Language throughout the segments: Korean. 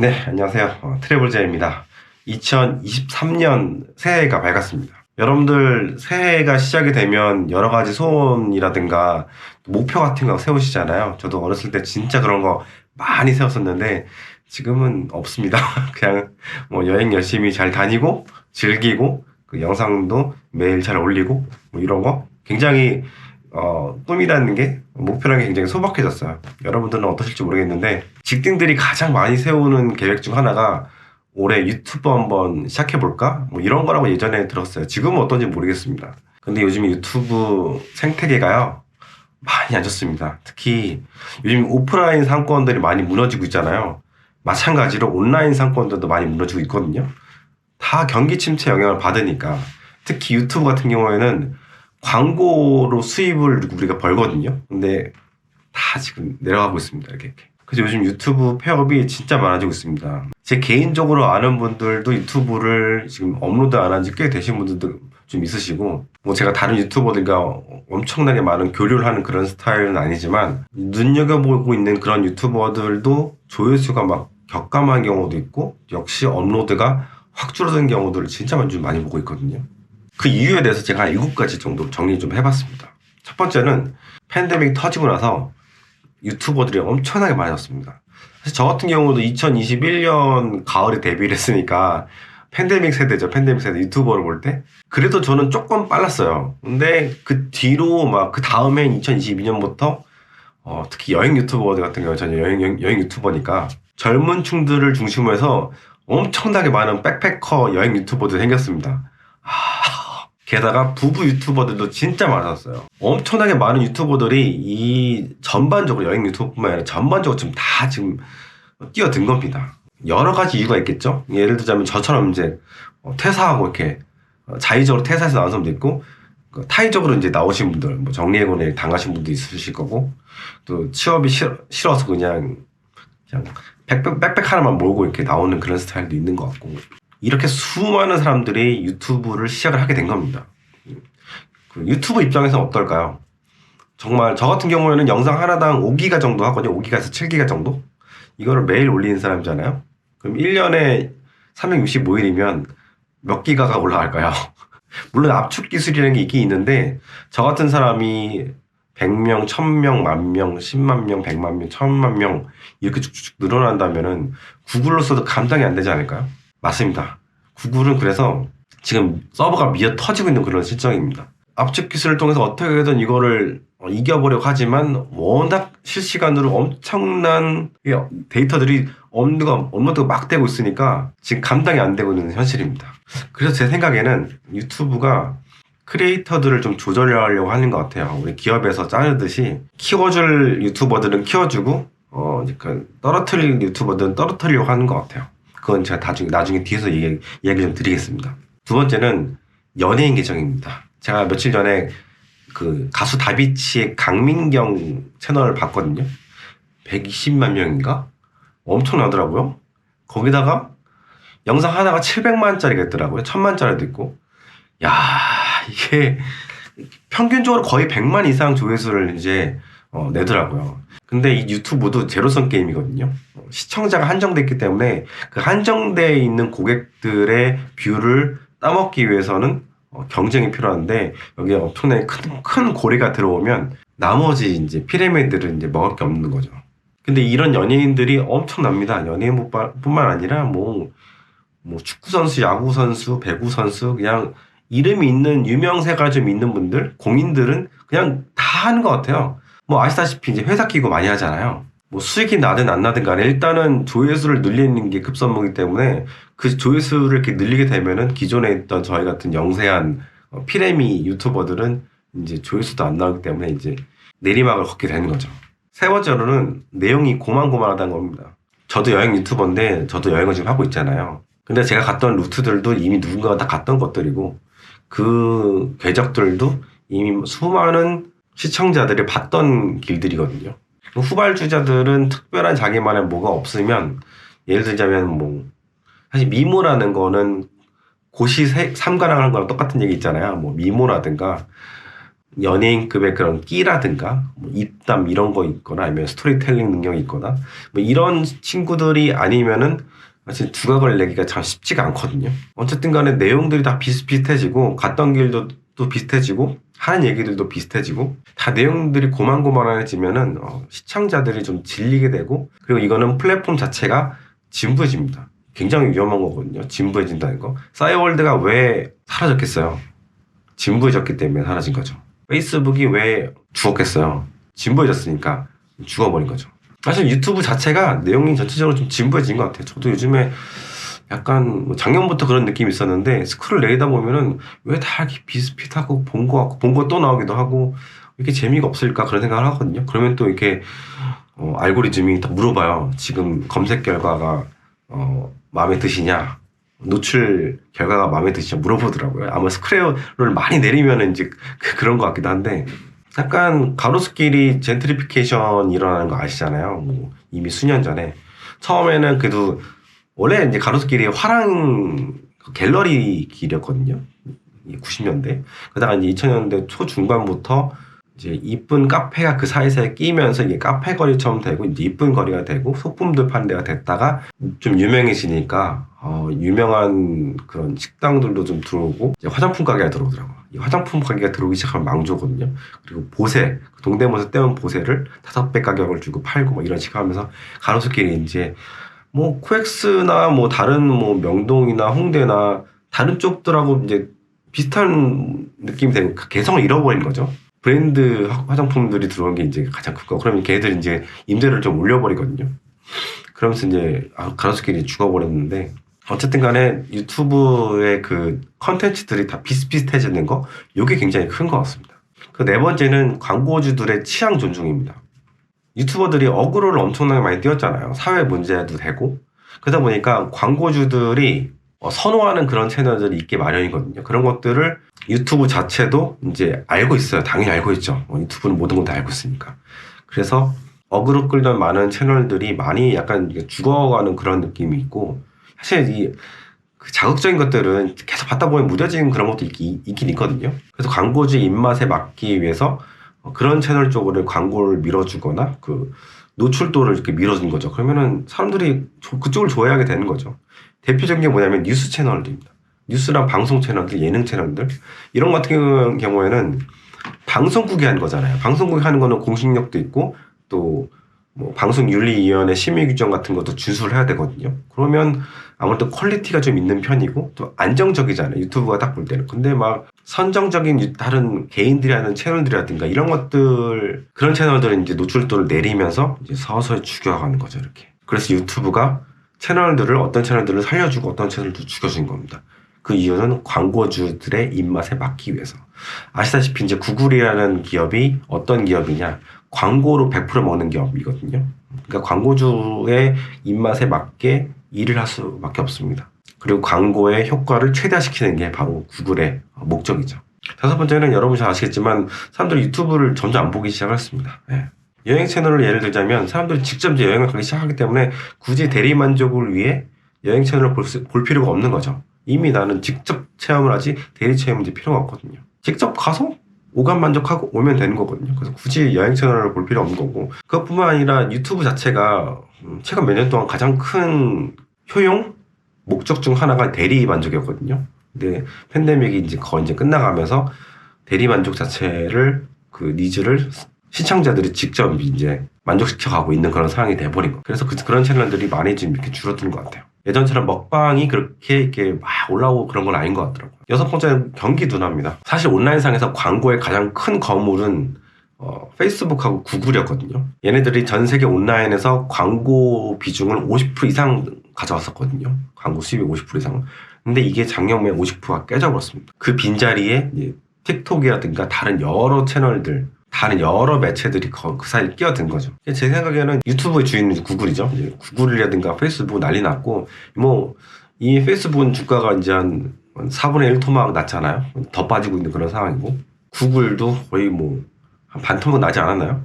네, 안녕하세요. 어, 트래블자입니다. 2023년 새해가 밝았습니다. 여러분들 새해가 시작이 되면 여러 가지 소원이라든가 목표 같은 거 세우시잖아요. 저도 어렸을 때 진짜 그런 거 많이 세웠었는데 지금은 없습니다. 그냥 뭐 여행 열심히 잘 다니고 즐기고 그 영상도 매일 잘 올리고 뭐 이런 거 굉장히 어, 꿈이라는 게 목표라는 게 굉장히 소박해졌어요. 여러분들은 어떠실지 모르겠는데 직딩들이 가장 많이 세우는 계획 중 하나가 올해 유튜브 한번 시작해볼까? 뭐 이런 거라고 예전에 들었어요. 지금은 어떤지 모르겠습니다. 근데 요즘 유튜브 생태계가요. 많이 안 좋습니다. 특히 요즘 오프라인 상권들이 많이 무너지고 있잖아요. 마찬가지로 온라인 상권들도 많이 무너지고 있거든요. 다 경기 침체 영향을 받으니까 특히 유튜브 같은 경우에는 광고로 수입을 우리가 벌거든요. 근데 다 지금 내려가고 있습니다. 이렇게. 그래서 요즘 유튜브 폐업이 진짜 많아지고 있습니다. 제 개인적으로 아는 분들도 유튜브를 지금 업로드 안 한 지 꽤 되신 분들도 좀 있으시고, 뭐 제가 다른 유튜버들과 엄청나게 많은 교류를 하는 그런 스타일은 아니지만, 눈여겨보고 있는 그런 유튜버들도 조회수가 막 격감한 경우도 있고, 역시 업로드가 확 줄어든 경우들을 진짜 많이 보고 있거든요. 그 이유에 대해서 제가 한 7가지 정도 정리 좀 해봤습니다. 첫 번째는 팬데믹 터지고 나서 유튜버들이 엄청나게 많아졌습니다. 사실 저 같은 경우도 2021년 가을에 데뷔를 했으니까 팬데믹 세대죠. 팬데믹 세대 유튜버를 볼 때. 그래도 저는 조금 빨랐어요. 근데 그 뒤로 막 그 다음에 2022년부터 어, 특히 여행 유튜버들 같은 경우 저는 여행, 여행, 여행 유튜버니까 젊은 층들을 중심으로 해서 엄청나게 많은 백패커 여행 유튜버들이 생겼습니다. 하, 게다가 부부 유튜버들도 진짜 많았어요. 엄청나게 많은 유튜버들이 이 전반적으로 여행 유튜브뿐만 아니라 전반적으로 지금 다 지금 뛰어든 겁니다. 여러 가지 이유가 있겠죠. 예를 들자면 저처럼 이제 어, 퇴사하고 이렇게 어, 자의적으로 퇴사해서 나온 사람도 있고 그 타의적으로 이제 나오신 분들, 뭐 정리해고에 당하신 분도 있으실 거고 또 취업이 싫, 싫어 서 그냥 그냥 백백, 백백 하나만 몰고 이렇게 나오는 그런 스타일도 있는 것 같고 이렇게 수많은 사람들이 유튜브를 시작을 하게 된 겁니다. 그 유튜브 입장에서 어떨까요? 정말 저 같은 경우에는 영상 하나당 5기가 정도 하거든요. 5기가에서 7기가 정도? 이거를 매일 올리는 사람이잖아요. 그럼 1년에 365일이면 몇 기가가 올라갈까요? 물론 압축 기술이라는 게 있긴 있는데 저 같은 사람이 100명, 1000명, 만명, 10만 명, 100만 명, 1000만 명 이렇게 쭉쭉 늘어난다면은 구글로서도 감당이 안 되지 않을까요? 맞습니다. 구글은 그래서 지금 서버가 미어 터지고 있는 그런 실정입니다. 압축 기술을 통해서 어떻게든 이거를 이겨보려고 하지만 워낙 실시간으로 엄청난 데이터들이 업로드가, 업로드가 막 되고 있으니까 지금 감당이 안 되고 있는 현실입니다. 그래서 제 생각에는 유튜브가 크리에이터들을 좀 조절하려고 하는 것 같아요. 우리 기업에서 짜르듯이 키워줄 유튜버들은 키워주고 어, 그러니까 떨어뜨릴 유튜버들은 떨어뜨리려고 하는 것 같아요. 그건 제가 나중에, 나중에 뒤에서 얘기, 얘기 좀 드리겠습니다. 두 번째는 연예인 계정입니다. 제가 며칠 전에 그 가수 다비치의 강민경 채널을 봤거든요. 120만 명인가? 엄청나더라고요. 거기다가 영상 하나가 700만짜리가 있더라고요. 1000만짜리도 있고. 야 이게 평균적으로 거의 100만 이상 조회수를 이제 어, 내더라고요. 근데 이 유튜브도 제로섬 게임이거든요. 시청자가 한정됐기 때문에 그 한정돼 있는 고객들의 뷰를 따먹기 위해서는 어, 경쟁이 필요한데 여기에 엄청나게 큰, 큰 고리가 들어오면 나머지 이제 피라미드를 이제 먹을 게 없는 거죠. 근데 이런 연예인들이 엄청납니다. 연예인뿐만 아니라 뭐, 뭐 축구 선수, 야구 선수, 배구 선수, 그냥 이름이 있는 유명세가 좀 있는 분들, 공인들은 그냥 다 하는 것 같아요. 뭐 아시다시피 이제 회사 끼고 많이 하잖아요. 뭐 수익이 나든 안 나든 간에 일단은 조회수를 늘리는 게 급선무기 때문에 그 조회수를 이렇게 늘리게 되면은 기존에 있던 저희 같은 영세한 어, 피레미 유튜버들은 이제 조회수도 안 나오기 때문에 이제 내리막을 걷게 되는 거죠. 세 번째로는 내용이 고만고만하다는 겁니다. 저도 여행 유튜버인데 저도 여행을 지금 하고 있잖아요. 근데 제가 갔던 루트들도 이미 누군가가 다 갔던 것들이고 그 궤적들도 이미 수많은 시청자들이 봤던 길들이거든요. 후발주자들은 특별한 자기만의 뭐가 없으면 예를 들자면 뭐 사실 미모라는 거는 고시 삼가랑 하는 거랑 똑같은 얘기 있잖아요. 뭐 미모라든가 연예인급의 그런 끼라든가 뭐 입담 이런 거 있거나 아니면 스토리텔링 능력이 있거나 뭐 이런 친구들이 아니면은 사실 두각을 내기가 참 쉽지가 않거든요. 어쨌든 간에 내용들이 다 비슷비슷해지고 갔던 길도 또 비슷해지고 하는 얘기들도 비슷해지고 다 내용들이 고만고만해지면은 어, 시청자들이 좀 질리게 되고 그리고 이거는 플랫폼 자체가 진부해집니다. 굉장히 위험한 거거든요. 진부해진다는 거. 싸이월드가 왜 사라졌겠어요? 진부해졌기 때문에 사라진 거죠. 페이스북이 왜 죽었겠어요? 진부해졌으니까 죽어버린 거죠. 사실 유튜브 자체가 내용이 전체적으로 좀 진부해진 것 같아요. 저도 요즘에 약간 뭐 작년부터 그런 느낌이 있었는데 스크롤 내리다 보면은 왜 다 이렇게 비슷비슷하고 본 거 같고 본 거 또 나오기도 하고 이렇게 재미가 없을까 그런 생각을 하거든요. 그러면 또 이렇게 어, 알고리즘이 다 물어봐요. 지금 검색 결과가 어, 마음에 드시냐? 노출 결과가 마음에 드시냐 물어보더라고요. 아마 스크롤을 많이 내리면 이제 그- 그런 것 같기도 한데 약간 가로수길이 젠트리피케이션 일어나는 거 아시잖아요. 뭐 이미 수년 전에 처음에는 그래도 원래 이제 가로수길이 화랑 갤러리 길이었거든요. 90년대. 그러다가 이제 2000년대 초중반부터 이제 이쁜 카페가 그 사이사이에 끼면서 이게 카페 거리처럼 되고 이제 이쁜 거리가 되고 소품들 파는 데가 됐다가 좀 유명해지니까 어, 유명한 그런 식당들도 좀 들어오고 화장품 가게가 들어오더라고요. 이 화장품 가게가 들어오기 시작하면 망조거든요. 그리고 보세 동대문에서 떼온 보세를 다섯 배 가격을 주고 팔고 뭐 이런 식으로 하면서 가로수길이 이제 뭐 코엑스나 뭐 다른 뭐 명동이나 홍대나 다른 쪽들하고 이제 비슷한 느낌이 되고 그 개성을 잃어버린 거죠. 브랜드 화- 화장품들이 들어온 게 이제 가장 큰 거. 그러면 걔들 이제 임대를 좀 올려버리거든요. 그러면서 이제 아, 가로수길이 죽어버렸는데 어쨌든 간에 유튜브의 그 컨텐츠들이 다 비슷비슷해지는 거 이게 굉장히 큰 것 같습니다. 그 네 번째는 광고주들의 취향 존중입니다. 유튜버들이 어그로를 엄청나게 많이 띄웠잖아요. 사회 문제도 되고 그러다 보니까 광고주들이 어, 선호하는 그런 채널들이 있게 마련이거든요. 그런 것들을 유튜브 자체도 이제 알고 있어요. 당연히 알고 있죠. 어, 유튜브는 모든 걸 다 알고 있으니까. 그래서 어그로 끌던 많은 채널들이 많이 약간 죽어가는 그런 느낌이 있고 사실 이그 자극적인 것들은 계속 받다 보면 무뎌지는 그런 것도 있긴, 있긴 있거든요. 그래서 광고주 입맛에 맞기 위해서 어, 그런 채널 쪽으로 광고를 밀어주거나 그 노출도를 이렇게 밀어준 거죠. 그러면은 사람들이 조- 그쪽을 좋아하게 되는 거죠. 대표적인 게 뭐냐면 뉴스 채널들입니다. 뉴스랑 방송 채널들, 예능 채널들 이런 것 같은 경우에는 방송국이 하는 거잖아요. 방송국이 하는 거는 공식력도 있고 또 뭐 방송윤리위원회 심의 규정 같은 것도 준수를 해야 되거든요. 그러면 아무래도 퀄리티가 좀 있는 편이고 또 안정적이잖아요. 유튜브가 딱 볼 때는. 근데 막 선정적인 유- 다른 개인들이 하는 채널들이라든가 이런 것들 그런 채널들은 이제 노출도를 내리면서 이제 서서히 죽여가는 거죠. 이렇게. 그래서 유튜브가 채널들을 어떤 채널들을 살려주고 어떤 채널들을 죽여준 겁니다. 그 이유는 광고주들의 입맛에 맞기 위해서. 아시다시피 이제 구글이라는 기업이 어떤 기업이냐? 광고로 100% 먹는 기업이거든요. 그러니까 광고주의 입맛에 맞게 일을 할 수밖에 없습니다. 그리고 광고의 효과를 최대화시키는 게 바로 구글의 목적이죠. 다섯 번째는 여러분 잘 아시겠지만 사람들이 유튜브를 점점 안 보기 시작했습니다. 예. 여행 채널을 예를 들자면 사람들이 직접 이제 여행을 가기 시작하기 때문에 굳이 대리 만족을 위해 여행 채널을 볼, 수- 볼 필요가 없는 거죠. 이미 나는 직접 체험을 하지 대리 체험은 이제 필요가 없거든요. 직접 가서 오감 만족하고 오면 되는 거거든요. 그래서 굳이 여행 채널을 볼 필요 없는 거고 그것뿐만 아니라 유튜브 자체가 음, 최근 몇 년 동안 가장 큰 효용 목적 중 하나가 대리 만족이었거든요. 근데 팬데믹이 이제 거의 이제 끝나가면서 대리 만족 자체를 그 니즈를 시청자들이 직접 이제 만족시켜 가고 있는 그런 상황이 돼버린 거. 그래서 그, 그런 채널들이 많이 좀 이렇게 줄어드는 것 같아요. 예전처럼 먹방이 그렇게 이렇게 막 올라오고 그런 건 아닌 것 같더라고요. 여섯 번째는 경기 둔화입니다. 사실 온라인상에서 광고의 가장 큰 거물은 어, 페이스북하고 구글이었거든요. 얘네들이 전 세계 온라인에서 광고 비중을 50% 이상 가져왔었거든요. 광고 수입이 50% 이상. 근데 이게 작년에 50%가 깨져버렸습니다. 그 빈자리에 틱톡이라든가 다른 여러 채널들, 다른 여러 매체들이 거- 그 사이에 끼어든 거죠. 제 생각에는 유튜브의 주인은 구글이죠. 구글이라든가 페이스북 난리 났고, 뭐, 이 페이스북은 주가가 이제 한 4분의 1 토막 났잖아요. 더 빠지고 있는 그런 상황이고, 구글도 거의 뭐, 한 반 토막 나지 않았나요?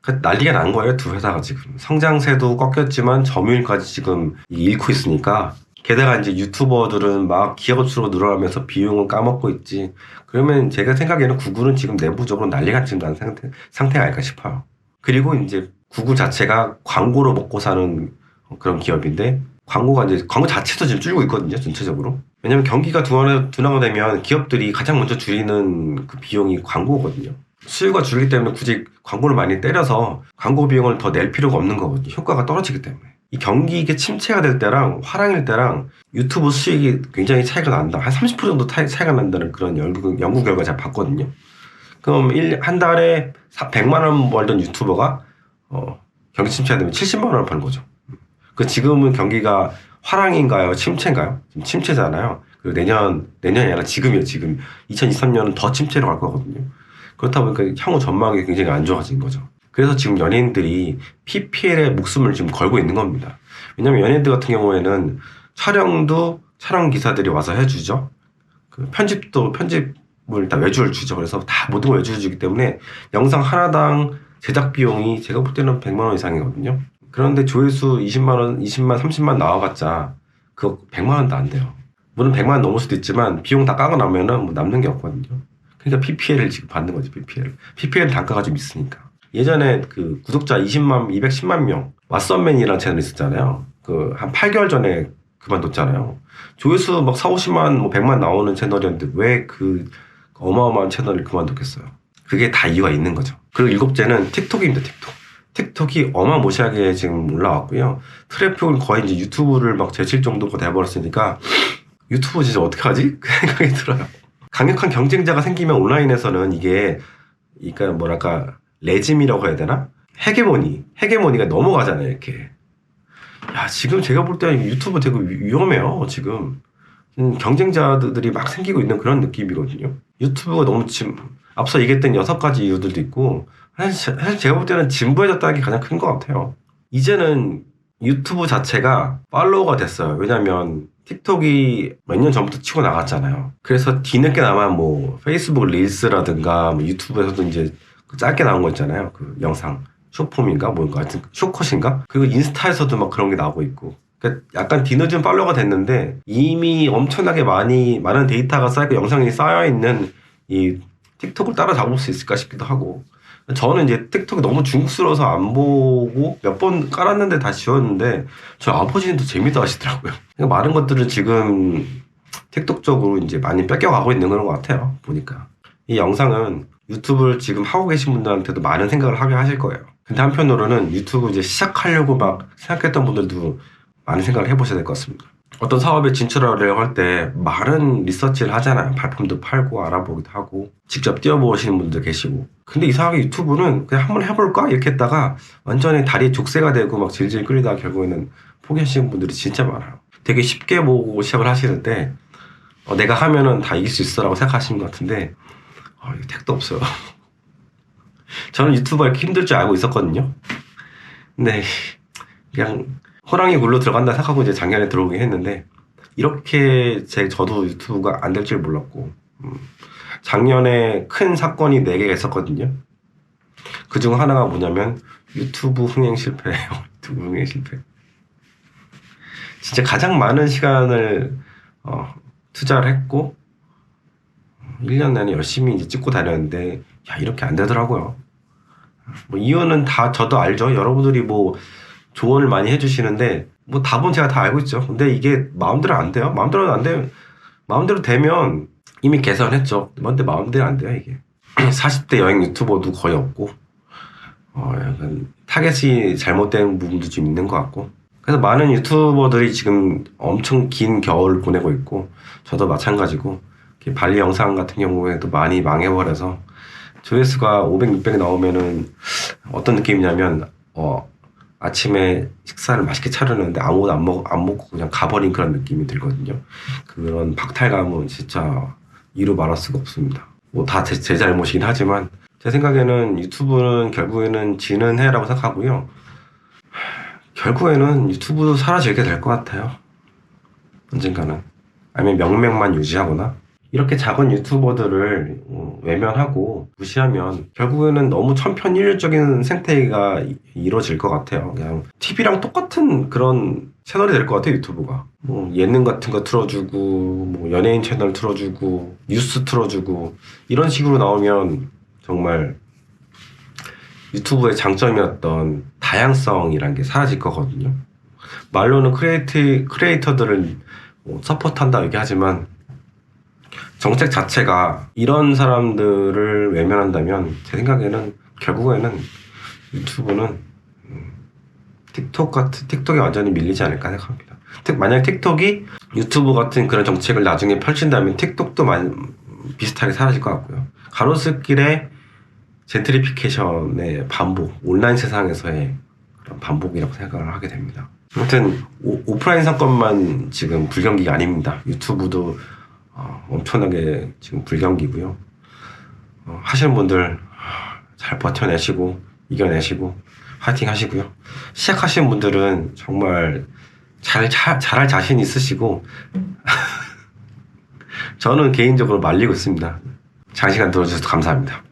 그 난리가 난 거예요 두 회사가 지금 성장세도 꺾였지만 점유율까지 지금 잃고 있으니까 게다가 이제 유튜버들은 막 기업수로 늘어나면서 비용을 까먹고 있지. 그러면 제가 생각에는 구글은 지금 내부적으로 난리가 지금 난 상태, 상태가 아닐까 싶어요. 그리고 이제 구글 자체가 광고로 먹고 사는 그런 기업인데 광고가 이제 광고 자체도 지금 줄고 있거든요 전체적으로 왜냐면 경기가 둔화, 둔화가 되면 기업들이 가장 먼저 줄이는 그 비용이 광고거든요 수요가 줄기 때문에 굳이 광고를 많이 때려서 광고 비용을 더 낼 필요가 없는 거거든요 효과가 떨어지기 때문에 이 경기가 침체가 될 때랑 화랑일 때랑 유튜브 수익이 굉장히 차이가 난다 한 30% 정도 차이, 차이가 난다는 그런 연구, 연구 결과 제가 봤거든요 그럼 일, 한 달에 100만 원 벌던 유튜버가 어, 경기 침체가 되면 70만 원을 버는 거죠. 그 지금은 경기가 화랑인가요? 침체인가요? 지금 침체잖아요. 그리고 내년 내년이 아니라 지금이에요. 지금 2023년은 더 침체로 갈 거거든요. 그렇다 보니까 향후 전망이 굉장히 안 좋아진 거죠. 그래서 지금 연예인들이 PPL에 목숨을 지금 걸고 있는 겁니다. 왜냐면 연예인들 같은 경우에는 촬영도 촬영 기사들이 와서 해주죠. 그 편집도 편집을 다 외주를 주죠. 그래서 다 모든 걸 외주를 주기 때문에 영상 하나당 제작 비용이 제가 볼 때는 100만 원 이상이거든요. 그런데 조회수 20만 원, 20만, 30만 나와봤자 그거 100만 원도 안 돼요. 물론 100만 원 넘을 수도 있지만 비용 다 까고 나면은 뭐 남는 게 없거든요. 그러니까 PPL을 지금 받는 거지 PPL. PPL 단가가 좀 있으니까. 예전에 그 구독자 20만, 210만 명 왓썸맨이라는 채널 있었잖아요. 그 한 8개월 전에 그만뒀잖아요. 조회수 막 4, 50만, 뭐 100만 나오는 채널이었는데 왜 그 어마어마한 채널을 그만뒀겠어요. 그게 다 이유가 있는 거죠. 그리고 일곱째는 틱톡입니다, 틱톡. 틱톡이 어마무시하게 지금 올라왔고요. 트래픽은 거의 이제 유튜브를 막 제칠 정도가 돼버렸으니까 유튜브 진짜 어떡하지? 그 생각이 들어요. 강력한 경쟁자가 생기면 온라인에서는 이게, 그러니까 뭐랄까, 레짐이라고 해야 되나? 헤게모니, 헤게모니가 넘어가잖아요, 이렇게. 야, 지금 제가 볼 때 유튜브 되게 위- 위험해요, 지금. 음, 경쟁자들이 막 생기고 있는 그런 느낌이거든요. 유튜브가 너무 지금, 앞서 얘기했던 여섯 가지 이유들도 있고, 사실 제가 볼 때는 진부해졌다는 게 가장 큰 것 같아요. 이제는 유튜브 자체가 팔로워가 됐어요. 왜냐면 틱톡이 몇 년 전부터 치고 나갔잖아요. 그래서 뒤늦게나마 뭐 페이스북 릴스라든가 뭐 유튜브에서도 이제 그 짧게 나온 거 있잖아요. 그 영상 쇼폼인가 뭔가 하여튼 쇼컷인가 그리고 인스타에서도 막 그런 게 나오고 있고. 그러니까 약간 뒤늦은 팔로워가 됐는데 이미 엄청나게 많이 많은 데이터가 쌓이고 영상이 쌓여 있는 이 틱톡을 따라잡을 수 있을까 싶기도 하고 저는 이제 틱톡이 너무 중국스러워서 안 보고 몇 번 깔았는데 다 지웠는데 저 아버지는 또 재밌다 하시더라고요. 그러니까 많은 것들은 지금 틱톡 쪽으로 이제 많이 뺏겨가고 있는 그런 것 같아요. 보니까 이 영상은 유튜브를 지금 하고 계신 분들한테도 많은 생각을 하게 하실 거예요. 근데 한편으로는 유튜브 이제 시작하려고 막 생각했던 분들도 많은 생각을 해보셔야 될 것 같습니다. 어떤 사업에 진출하려고 할 때 많은 리서치를 하잖아요. 발품도 팔고 알아보기도 하고 직접 뛰어보시는 분들 계시고. 근데 이상하게 유튜브는 그냥 한번 해볼까 이렇게 했다가 완전히 다리에 족쇄가 되고 막 질질 끌리다가 결국에는 포기하시는 분들이 진짜 많아요. 되게 쉽게 보고 시작을 하시는데 어, 내가 하면은 다 이길 수 있어라고 생각하시는 것 같은데 어, 이거 택도 없어요. 저는 유튜브가 이렇게 힘들 줄 알고 있었거든요. 근데 그냥 호랑이 굴로 들어간다 생각하고 이제 작년에 들어오긴 했는데 이렇게 제 저도 유튜브가 안 될 줄 몰랐고 음, 작년에 큰 사건이 4개가 있었거든요. 그 중 하나가 뭐냐면 유튜브 흥행 실패예요. 유튜브 흥행 실패. 진짜 가장 많은 시간을 어, 투자를 했고 1년 내내 열심히 이제 찍고 다녔는데 야 이렇게 안 되더라고요. 뭐 이유는 다 저도 알죠. 여러분들이 뭐 조언을 많이 해주시는데 뭐 답은 제가 다 알고 있죠. 근데 이게 마음대로 안 돼요. 마음대로 안 돼. 마음대로 되면 이미 개선했죠. 근데 마음대로 안 돼요 이게. 40대 여행 유튜버도 거의 없고 어 약간 타겟이 잘못된 부분도 좀 있는 것 같고 그래서 많은 유튜버들이 지금 엄청 긴 겨울을 보내고 있고 저도 마찬가지고 발리 영상 같은 경우에도 많이 망해버려서 조회수가 500, 600 나오면은 어떤 느낌이냐면 어 아침에 식사를 맛있게 차렸는데 아무것도 안, 먹, 안 먹고 그냥 가버린 그런 느낌이 들거든요. 그런 박탈감은 진짜 이루 말할 수가 없습니다. 뭐 다 제 잘못이긴 하지만 제 생각에는 유튜브는 결국에는 지는 해라고 생각하고요. 결국에는 유튜브도 사라지게 될 것 같아요. 언젠가는. 아니면 명맥만 유지하거나 이렇게 작은 유튜버들을 어, 외면하고 무시하면 결국에는 너무 천편일률적인 생태계가 이- 이루어질 것 같아요. 그냥 TV랑 똑같은 그런 채널이 될 것 같아요, 유튜브가. 뭐 예능 같은 거 틀어주고, 뭐 연예인 채널 틀어주고, 뉴스 틀어주고, 이런 식으로 나오면 정말 유튜브의 장점이었던 다양성이란 게 사라질 거거든요. 말로는 크리에이트, 크리에이터들을 뭐 서포트한다 얘기하지만 정책 자체가 이런 사람들을 외면한다면 제 생각에는 결국에는 유튜브는 음, 틱톡 같은 틱톡에 완전히 밀리지 않을까 생각합니다. 특 만약 틱톡이 유튜브 같은 그런 정책을 나중에 펼친다면 틱톡도 많이 비슷하게 사라질 것 같고요. 가로수길의 젠트리피케이션의 반복, 온라인 세상에서의 그런 반복이라고 생각을 하게 됩니다. 아무튼 오, 오프라인 상권만 지금 불경기가 아닙니다. 유튜브도 어, 엄청나게 지금 불경기고요. 어, 하시는 분들 하, 잘 버텨내시고 이겨내시고 화이팅 하시고요. 시작하시는 분들은 정말 잘, 잘 잘할 자신 있으시고 저는 개인적으로 말리고 있습니다. 장시간 들어주셔서 감사합니다.